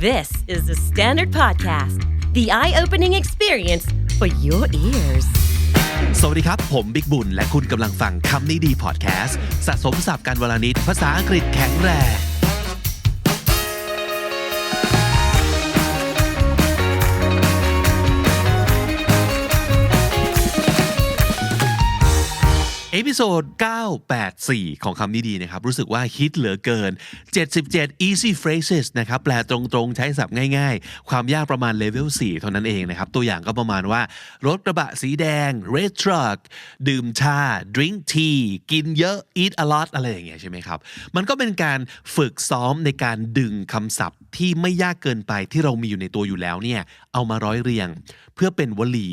This is the Standard Podcast, the eye opening experience for your ears. สวัสดีครับ ผมบิ๊กบุญ และคุณกำลังฟังคำนี้ดีพอดแคสต์สะสมสับการวลานิดภาษาอังกฤษแข็งแรง พิโซด 984 ของคำนี้ดีนะครับ รู้สึกว่าฮิตเหลือเกิน 77 easy phrases นะครับ แปลตรงๆ ใช้ศัพท์ง่ายๆ ความยากประมาณเลเวล 4 เท่านั้นเองนะครับ ตัวอย่างก็ประมาณว่า รถกระบะสีแดง red truck ดื่มชา drink tea กินเยอะ eat a lot อะไรอย่างเงี้ยใช่ไหมครับ มันก็เป็นการฝึกซ้อมในการดึงคำศัพท์ที่ไม่ยากเกินไปที่เรามีอยู่ในตัวอยู่แล้วเนี่ย เอามาร้อยเรียง เพื่อเป็นวลี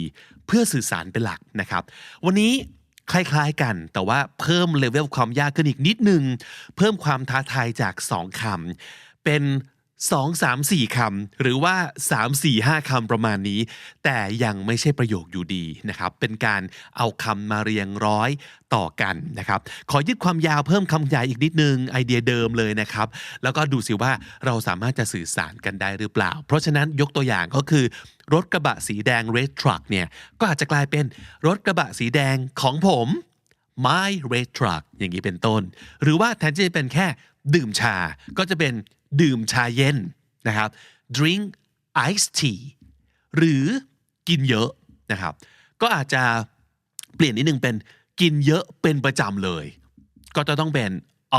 เพื่อสื่อสารเป็นหลักนะครับ วันนี้ คล้ายๆกัน แต่ว่าเพิ่มเลเวลความยากขึ้นอีกนิดนึง เพิ่มความท้าทายจาก 2คำเป็น 2 3 4คำหรือว่า 3 4 5คำประมาณนี้ แต่ยังไม่ใช่ประโยคอยู่ดีนะครับ เป็นการเอาคำมาเรียงร้อยต่อกันนะครับ ขอยึดความยาวเพิ่มคำใหญ่อีกนิดนึงไอเดียเดิมเลยนะครับ แล้วก็ดูสิว่าเราสามารถจะสื่อสารกันได้หรือเปล่า เพราะฉะนั้นยกตัวอย่างก็คือ รถกระบะสีแดง red truck เนี่ย ก็อาจจะกลายเป็นรถกระบะสีแดงของผม my red truck อย่างนี้เป็นต้น หรือว่าแทนที่จะเป็นแค่ดื่มชา ก็จะเป็น ดื่มชาเย็นนะครับ drink iced tea หรือกินเยอะนะครับ ก็อาจจะเปลี่ยนนิดนึงเป็นกินเยอะเป็นประจำเลย ก็จะต้องเป็น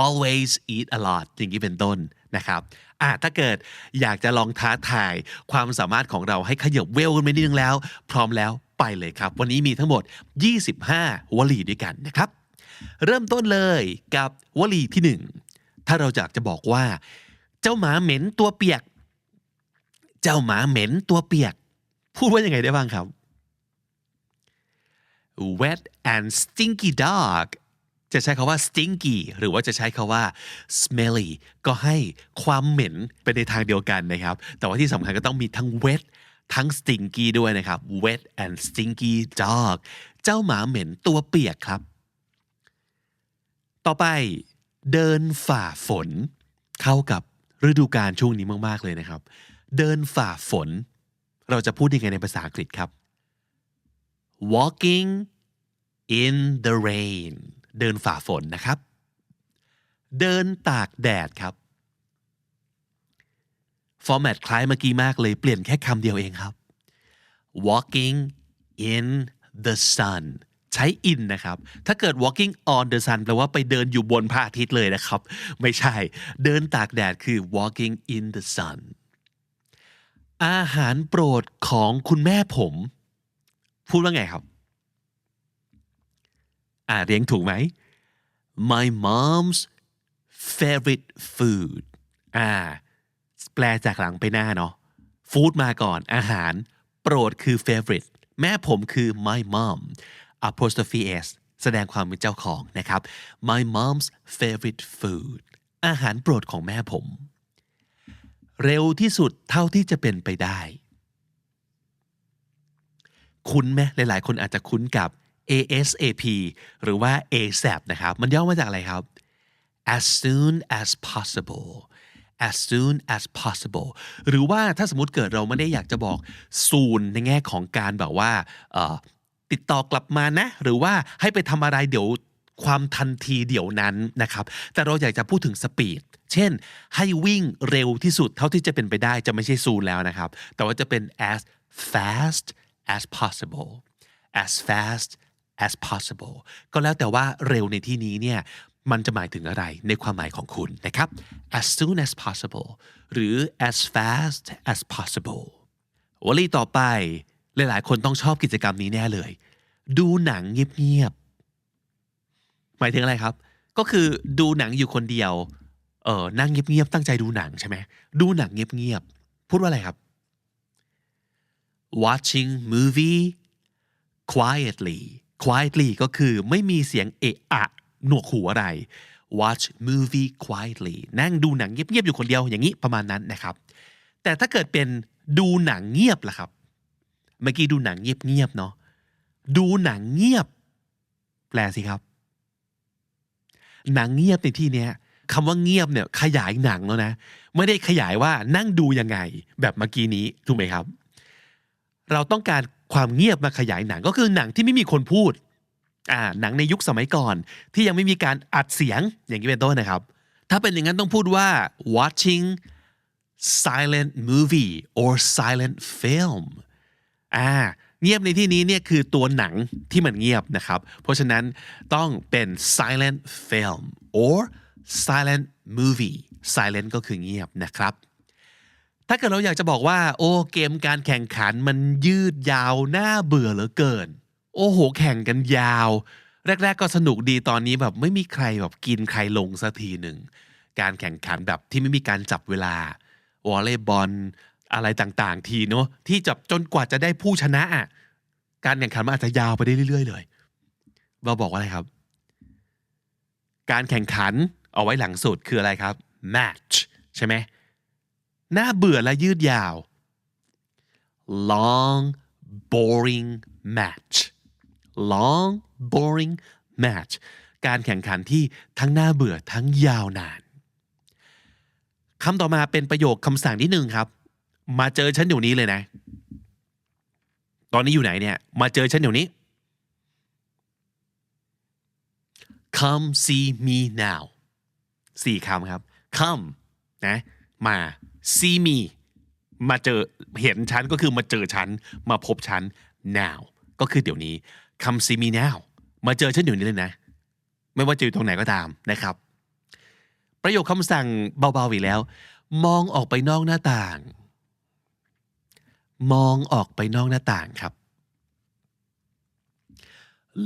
always eat a lot อย่างนี้เป็นต้นนะครับอะถ้าเกิดอยากจะลองท้าทายความสามารถของเราให้ขยับเวลขึ้นไปนิดนึงแล้ว พร้อมแล้วไปเลยครับ วันนี้มีทั้งหมด 25 วลีด้วยกันนะครับ เริ่มต้นเลยกับวลีที่หนึ่งถ้าเราอยากจะบอกว่า เจ้าหมาเหม็นตัวเปียก เจ้าหมาเหม็นตัวเปียก พูดว่ายังไงได้บ้างครับ wet and stinky dog จะใช้คาว่า stinky หรือว่าจะใช้คาว่า smelly ก็ให้ความเหม็นไปในทางเดียวกันนะครับ แต่ว่าที่สำคัญก็ต้องมีทั้ง wet ทั้ง stinky ด้วยนะครับ wet and stinky dog เจ้าหมาเหม็นตัวเปียกครับ ต่อไป เดินฝ่าฝน เข้ากับ ฤดูกาลช่วงนี้มากๆเลยนะครับ เดินฝ่าฝน เราจะพูดยังไงในภาษาอังกฤษครับ walking in the rain เดินฝ่าฝนนะครับ เดินตากแดดครับฟอร์แมตคล้ายเมื่อกี้มากเลยเปลี่ยนแค่คำเดียวเองครับ walking in the sun ใช้ in นะครับ ถ้าเกิด walking on the sun แปลว่าไปเดินอยู่บนพระอาทิตย์เลยนะครับ ไม่ใช่ เดินตากแดดคือ walking in the sun อาหารโปรดของคุณแม่ผม พูดว่าไงครับ อ่าเรียงถูกไหม my mom's favorite food อ่า แปลจากหลังไปหน้าเนาะ food มาก่อน อาหาร โปรดคือ favorite แม่ผมคือ my mom apostrophe s แสดงความเป็นเจ้าของนะครับ my mom's favorite food อาหารโปรดของแม่ผม เร็วที่สุดเท่าที่จะเป็นไปได้ คุ้นไหมหลาย ๆ คนอาจจะคุ้นกับ ASAP หรือว่า ASAP นะครับ มันย่อมาจากอะไรครับ as soon as possible as soon as possible หรือว่าถ้าสมมติเกิดเราไม่ได้อยากจะบอก soon ในแง่ของการแบบว่า ติดต่อกลับมานะ หรือว่าให้ไปทำอะไรเดี๋ยวความทันทีเดี๋ยวนั้นนะครับ แต่เราอยากจะพูดถึงสปีด เช่น ให้วิ่งเร็วที่สุดเท่าที่จะเป็นไปได้จะไม่ใช่ soon แล้วนะครับ แต่ว่าจะเป็น as fast as possible as fast as possible ก็แล้วแต่ว่าเร็วในที่นี้เนี่ยมันจะหมายถึงอะไรในความหมายของคุณนะครับ as soon as possible หรือ as fast as possible วลีต่อไป หลายๆ คนต้องชอบกิจกรรมนี้แน่เลย ดูหนังเงียบๆ หมายถึงอะไรครับ ก็คือดูหนังอยู่คนเดียว เออนั่งเงียบๆ ตั้งใจดูหนังใช่ไหม ดูหนังเงียบๆ พูดว่าอะไรครับ watching movie quietly quietly ก็คือไม่มีเสียงเอะอะหนวกหูอะไร watch movie quietly นั่งดูหนังเงียบๆ อยู่คนเดียวอย่างนี้ประมาณนั้นนะครับ แต่ถ้าเกิดเป็นดูหนังเงียบล่ะครับ เมื่อกี้ดูหนังเงียบๆ เนาะ ดูหนังเงียบ แปลสิครับ หนังเงียบในที่เนี้ยคำว่าเงียบเนี่ยขยายหนังแล้วนะ ไม่ได้ขยายว่านั่งดูยังไง แบบเมื่อกี้นี้ถูกไหมครับ เราต้องการความเงียบมาขยายหนังก็คือหนังที่ไม่มีคนพูดอ่าหนังในยุคสมัยก่อน ที่ยังไม่มีการอัดเสียงอย่างนี้เป็นต้นนะครับ ถ้าเป็นอย่างนั้นต้องพูดว่า watching silent movie or silent film อ่า เงียบในที่นี้เนี่ยคือตัวหนังที่มันเงียบนะครับ เพราะฉะนั้นต้องเป็น silent film or silent movie silent ก็คือเงียบนะครับ ถ้าเกิดเราอยากจะบอกว่า โอ้เกมการแข่งขันมันยืดยาวน่าเบื่อเหลือเกิน โอ้โห แข่งกันยาว แรก ๆ ก็สนุกดีตอนนี้แบบไม่มีใครแบบกินใครลงสักทีหนึ่ง การแข่งขันแบบที่ไม่มีการจับเวลาวอลเลย์บอล อะไรต่างๆ ทีเนาะที่จับจนกว่าจะได้ผู้ชนะอะการแข่งขันมันอาจจะยาวไปได้เรื่อยๆ เลยเราบอกว่าอะไรครับ การแข่งขันเอาไว้หลังสุดคืออะไรครับ match ใช่ไหมน่าเบื่อและยืดยาว long boring match long boring match การแข่งขันที่ทั้งน่าเบื่อทั้งยาวนานคำต่อมาเป็นประโยคคำสั่งที่หนึ่งครับ มาเจอฉันอยู่นี้เลยนะ ตอนนี้อยู่ไหนเนี่ย มาเจอฉันอยู่นี้ come see me now สี่คำครับ come นะ มา see me มาเจอเห็นฉันก็คือมาเจอฉัน มาพบฉัน now ก็คือเดี๋ยวนี้ come see me now มาเจอฉันเดี๋ยวนี้เลยนะ ไม่ว่าจะอยู่ตรงไหนก็ตามนะครับ ประโยคคำสั่งเบาๆอีกแล้ว มองออกไปนอกหน้าต่าง มองออกไปนอกหน้าต่างครับ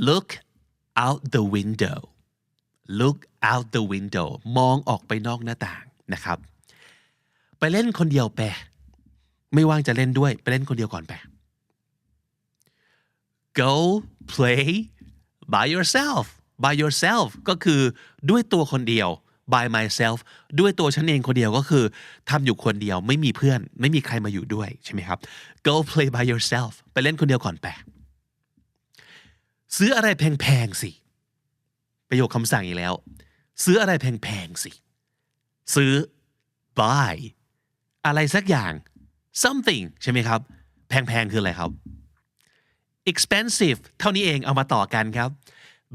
look out the window look out the window มองออกไปนอกหน้าต่างนะครับ ไปเล่นคนเดียวแปไม่ว่างจะเล่นด้วย ไปเล่นคนเดียวก่อนแป go play by yourself by yourself ก็คือด้วยตัวคนเดียว by myself ด้วยตัวฉันเองคนเดียวก็คือทำอยู่คนเดียวไม่มีเพื่อน ไม่มีใครมาอยู่ด้วยใช่ไหมครับ go play by yourself ไปเล่นคนเดียวก่อนแปะซื้ออะไรแพงๆสิ ประโยคคำสั่งอีกแล้ว ซื้ออะไรแพงๆสิ ซื้อ buy อะไรสักอย่าง something ใช่ไหมครับ แพงๆคืออะไรครับ expensive เท่านี้เองเอามาต่อกันครับ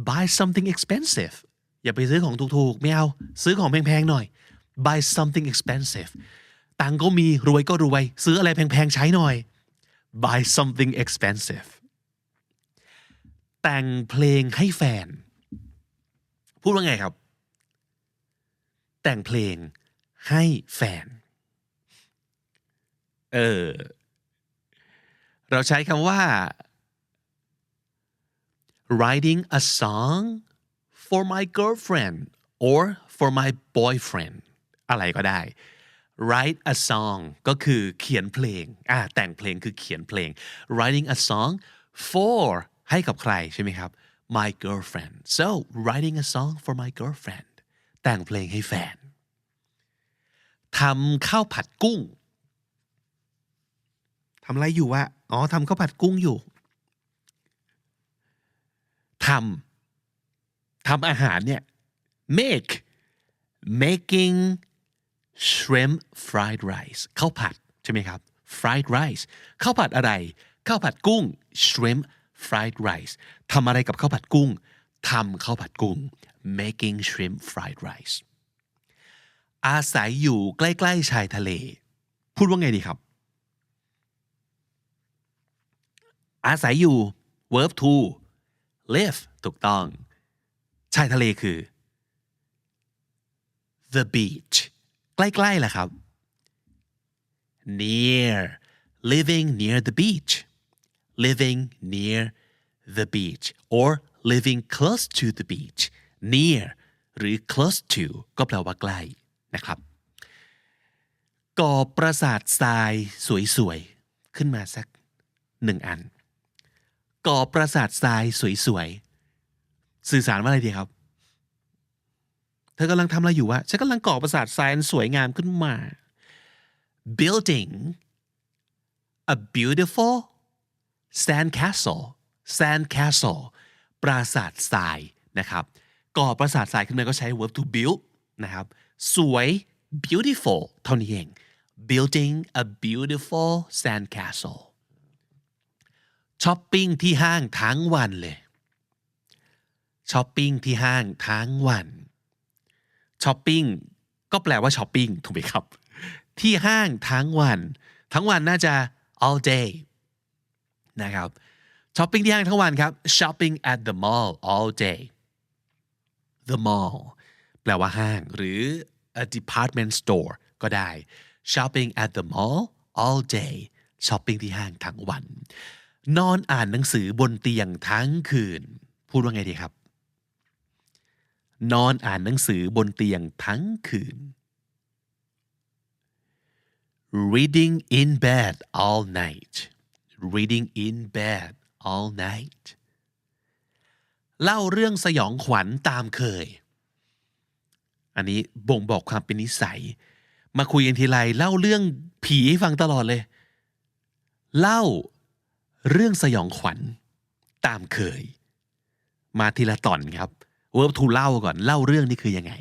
buy something expensive อย่าไปซื้อของถูกๆ ไม่เอา ซื้อของแพงๆหน่อย buy something expensive ตังก็มีรวยก็รวย ซื้ออะไรแพงๆ ใช้หน่อย buy something expensive แต่งเพลงให้แฟน พูดว่าไงครับ แต่งเพลงให้แฟน เออ เราใช้คำว่า writing a song for my girlfriend or for my boyfriend อะไรก็ได้ write a song ก็คือเขียนเพลงอ่าแต่งเพลงคือเขียนเพลง writing a song for ให้กับใครใช่ไหมครับ my girlfriend so writing a song for my girlfriend แต่งเพลงให้แฟนทำข้าวผัดกุ้งทำอะไรอยู่วะอ๋อทำข้าวผัดกุ้งอยู่ทำ ทำอาหารเนี่ย make making shrimp fried rice ข้าวผัดใช่ไหมครับ fried rice ข้าวผัดอะไรข้าวผัดกุ้ง shrimp fried rice ทำอะไรกับข้าวผัดกุ้งทำข้าวผัดกุ้ง making shrimp fried rice อาศัยอยู่ใกล้ ๆ ชายทะเล พูดว่าไงดีครับ อาศัยอยู่ verb to live ถูกต้อง ชายทะเลคือ the beach ใกล้ๆแหละครับ near living near the beach living near the beach or living close to the beach near หรือ close to ก็แปลว่าใกล้นะครับ ก่อปราสาททรายสวยๆ ขึ้นมาสักหนึ่งอัน ก่อปราสาททรายสวยๆ สื่อสารว่าอะไรดีครับ เธอกำลังทำอะไรอยู่วะฉันกำลังก่อปราสาททรายอันสวยงามขึ้นมา building a beautiful sand castle sand castle ปราสาททรายนะครับก่อปราสาททรายขึ้นมาก็ใช้ verb to build นะครับ สวย beautiful เท่านี้เอง building a beautiful sandcastle ช้อปปิ้งที่ห้างทั้งวันเลย ช้อปปิ้งที่ห้างทั้งวันช้อปปิ้งก็แปลว่าช้อปปิ้งถูกไหมครับ ที่ห้างทั้งวัน ทั้งวันน่าจะ all day นะครับช้อปปิ้งที่ห้างทั้งวันครับ shopping at the mall all day the mall แปลว่าห้าง หรือ a department store ก็ได้ shopping at the mall all day ช้อปปิ้งที่ห้างทั้งวัน นอนอ่านหนังสือบนเตียงทั้งคืน พูดว่าไงดีครับ นอนอ่านหนังสือบนเตียงทั้งคืน reading in bed all night reading in bed all night เล่าเรื่องสยองขวัญตามเคย อันนี้บ่งบอกความเป็นนิสัย มาคุยกันทีไรเล่าเรื่องผีให้ฟังตลอดเลย เล่าเรื่องสยองขวัญตามเคย มาทีละตอนครับ เวิร์บทูเล่าก่อนเล่าเรื่องนี่คือยังไง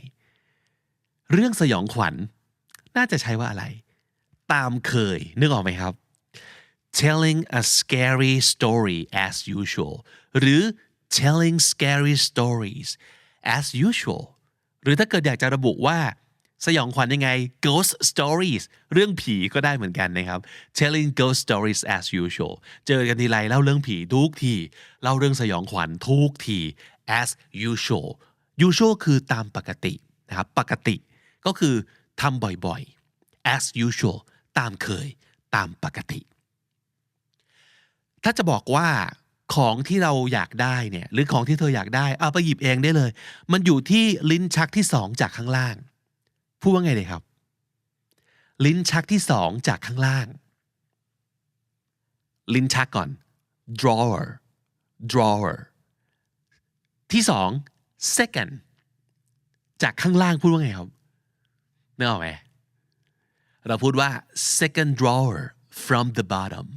เรื่องสยองขวัญ น่าจะใช้ว่าอะไร ตามเคย นึกออกไหมครับ telling a scary story as usual หรือ telling scary stories as usual หรือถ้าเกิดอยากจะระบุว่าสยองขวัญยังไง ghost stories เรื่องผีก็ได้เหมือนกันนะครับ telling ghost stories as usual เจอกันทีไรเล่าเรื่องผีทุกที เล่าเรื่องสยองขวัญทุกที as usual usual คือตามปกตินะครับปกติก็คือทำบ่อยๆ as usual ตามเคย ตามปกติ ถ้าจะบอกว่าของที่เราอยากได้เนี่ยหรือของที่เธออยากได้เอาไปหยิบเองได้เลย มันอยู่ที่ลิ้นชักที่สองจากข้างล่าง พูดว่าไงเลยครับ ลิ้นชักที่สองจากข้างล่าง ลิ้นชักก่อน drawer drawer ที่สอง second จากข้างล่างพูดว่าไงครับนึกออกไหมเราพูดว่า second drawer from the bottom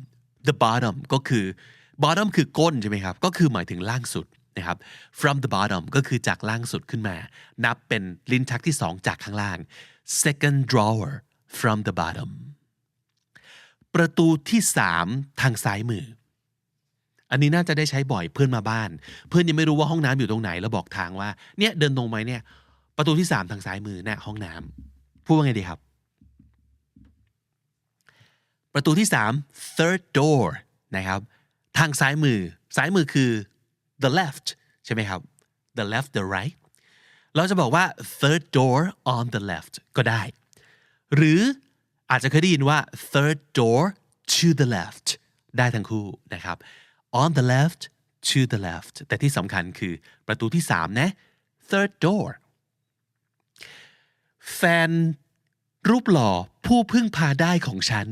the bottom ก็คือ bottom คือก้นใช่ไหมครับ ก็คือหมายถึงล่างสุดนะครับ from the bottom ก็คือจากล่างสุดขึ้นมา นับเป็นลิ้นชักที่สองจากข้างล่าง second drawer from the bottom ประตูที่สามทางซ้ายมือ อันนี้น่าจะได้ใช้บ่อยเพื่อนมาบ้าน เพื่อนยังไม่รู้ว่าห้องน้ำอยู่ตรงไหนแล้วบอกทางว่าเนี่ยเดินตรงไหมเนี่ย ประตูที่สามทางซ้ายมือเนี่ยห้องน้ำพูดว่าไงดีครับ ประตูที่สาม third door นะครับ ทางซ้ายมือ ซ้ายมือคือ the left ใช่ไหมครับ the left the right เราจะบอกว่า third door on the left ก็ได้ หรืออาจจะเคยได้ยินว่า third door to the left ได้ทั้งคู่นะครับ on the left to the left แต่ที่สำคัญคือประตูที่สามนะ third door แฟนรูปหล่อผู้พึ่งพาได้ของฉัน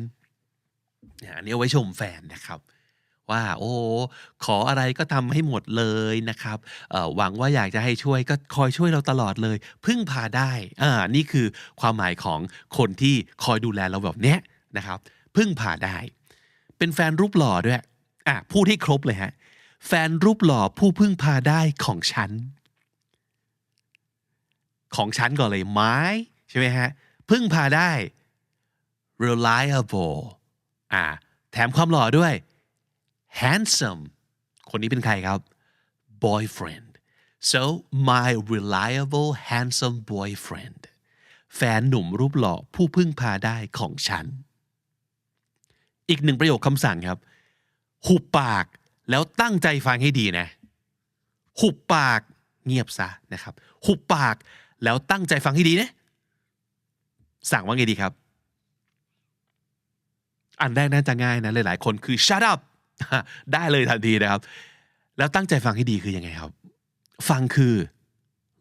อันนี้เอาไว้ชมแฟนนะครับ ว่าโอ้ขออะไรก็ทำให้หมดเลยนะครับหวังว่าอยากจะให้ช่วยก็คอยช่วยเราตลอดเลย พึ่งพาได้อ่านี่คือความหมายของคนที่คอยดูแลเราแบบเนี้ยนะครับ พึ่งพาได้ เป็นแฟนรูปหล่อด้วย อะพูดให้ครบเลยฮะ แฟนรูปหล่อผู้พึ่งพาได้ของฉัน ของฉันก่อนเลยไม้ใช่ไหมฮะ พึ่งพาได้ reliable อ่าแถมความหล่อด้วย handsome คนนี้เป็นใครครับ boyfriend so my reliable handsome boyfriend แฟนหนุ่มรูปหล่อผู้พึ่งพาได้ของฉัน อีกหนึ่งประโยคคำสั่งครับ หุบปากแล้วตั้งใจฟังให้ดีนะ หุบปากเงียบซะนะครับ หุบปากแล้วตั้งใจฟังให้ดีนะ สั่งว่าไงดีครับ อันแรกน่าจะง่ายนะหลายๆ คนคือ shut up ได้เลยทันทีนะครับ แล้วตั้งใจฟังให้ดีคือยังไงครับ ฟังคือ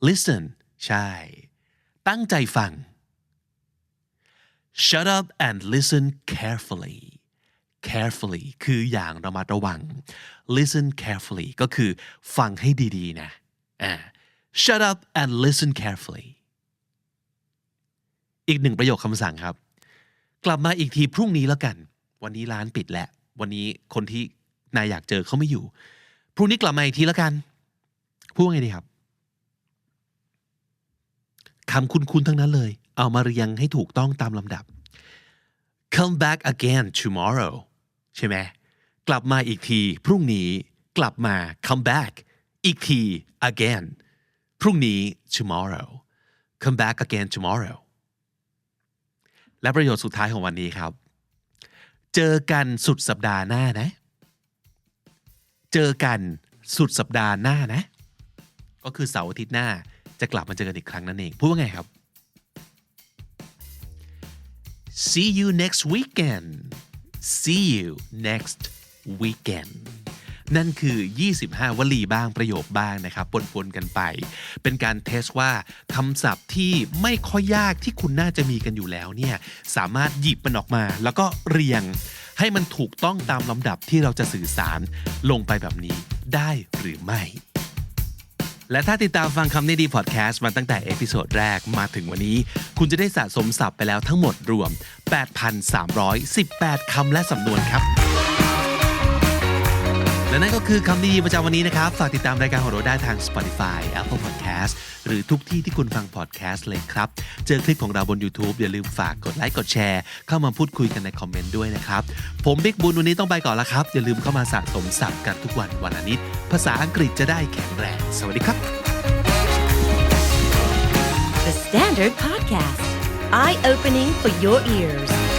listen ใช่ ตั้งใจฟัง shut up and listen carefully carefully คืออย่างระมัดระวัง listen carefully ก็คือฟังให้ดีๆนะอ่า shut up and listen carefully อีกหนึ่งประโยคคำสั่งครับ กลับมาอีกทีพรุ่งนี้แล้วกัน วันนี้ร้านปิดแล้ว วันนี้คนที่นายอยากเจอเขาไม่อยู่ พรุ่งนี้กลับมาอีกทีแล้วกัน พูดไงดีครับคำคุ้นๆทั้งนั้นเลย เอามาเรียงให้ถูกต้องตามลำดับ come back again tomorrow ใช่ไหมกลับมาอีกที พรุ่งนี้กลับมา come back อีกที again พรุ่งนี้ tomorrow come back again tomorrow และประโยชน์สุดท้ายของวันนี้ครับ เจอกันสุดสัปดาห์หน้านะ เจอกันสุดสัปดาห์หน้านะ ก็คือเสาร์อาทิตย์หน้าจะกลับมาเจอกันอีกครั้งนั่นเอง พูดว่าไงครับ see you next weekend see you next weekend นั่นคือ 25 วลีบ้างประโยคบ้างนะครับปนๆกันไป เป็นการเทสว่าคำศัพท์ที่ไม่ค่อยยากที่คุณน่าจะมีกันอยู่แล้วเนี่ยสามารถหยิบมันออกมา แล้วก็เรียงให้มันถูกต้องตามลำดับที่เราจะสื่อสารลงไปแบบนี้ได้หรือไม่ และถ้าติดตามฟังคำนี้ดีพอดแคสต์มาตั้งแต่เอพิโซดแรกมาถึงวันนี้ คุณจะได้สะสมศัพท์ไปแล้วทั้งหมดรวม 8,318 คำและสำนวนครับ และนั่นก็คือคำดีประจำวันนี้นะครับ ฝากติดตามรายการของเราได้ทาง Spotify Apple Podcast หรือทุกที่ที่คุณฟัง podcast เลยครับ เจอคลิปของเราบน YouTube อย่าลืมฝากกดไลค์กดแชร์ เข้ามาพูดคุยกันในคอมเมนต์ด้วยนะครับ ผมบิ๊กบุญวันนี้ต้องไปก่อนล้วครับ อย่าลืมเข้ามาสะสมศัพท์กันทุกวันวันละนิด ภาษาอังกฤษจะได้แข็งแรง สวัสดีครับ The Standard Podcast, eye opening for your ears.